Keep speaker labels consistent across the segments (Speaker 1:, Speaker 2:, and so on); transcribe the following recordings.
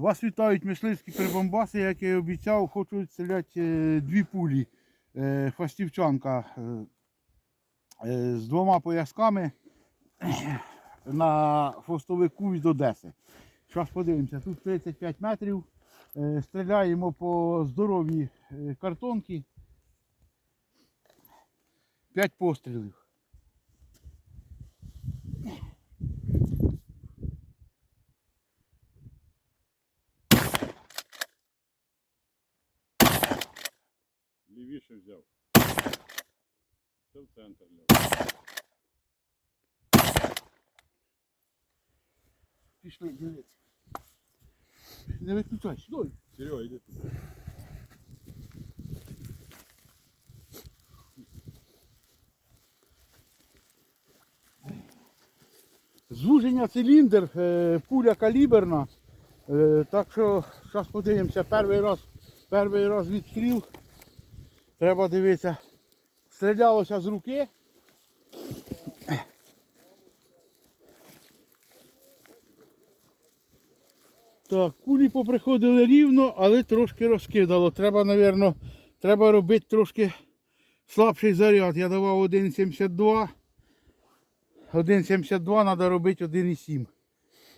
Speaker 1: Вас вітають мисливські прибамбаси, як я і обіцяв, хочу стріляти е, дві пулі. Е, Фастівчанка е, з двома поясками на хвостовику від Одеси. Зараз подивимося, тут 35 метрів. Стріляємо по здоровій картонці. 5 пострілів.
Speaker 2: Лівіше взяв. Це в центр ляв.
Speaker 1: Пішли дивитися. Не виключай, стой.
Speaker 2: Серега, йди туди.
Speaker 1: Звуження циліндр, е, пуля каліберна. Е, Так що зараз подивимося, перший раз, перший раз відстріл. Треба дивитися. Стрілялося з руки. Так, кулі поприходили рівно, але трошки розкидало. Треба, мабуть, треба робити трошки слабший заряд. Я давав 1,72. 1,72 треба робити 1,7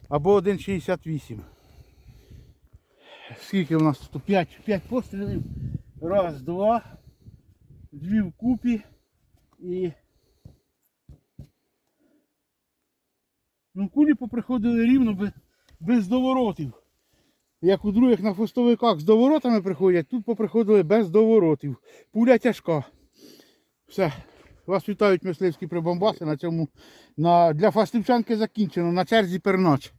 Speaker 1: або 1,68. Скільки у нас тут? 5, 5 пострілів. Раз, два, дві вкупі і. Ну, кулі поприходили рівно без, доворотів. Як у других на хвостовиках з доворотами приходять, тут поприходили без доворотів. Пуля тяжка. Все. Вас вітають мисливські прибамбаси на цьому. На, для фастівчанки закінчено. На черзі пернач.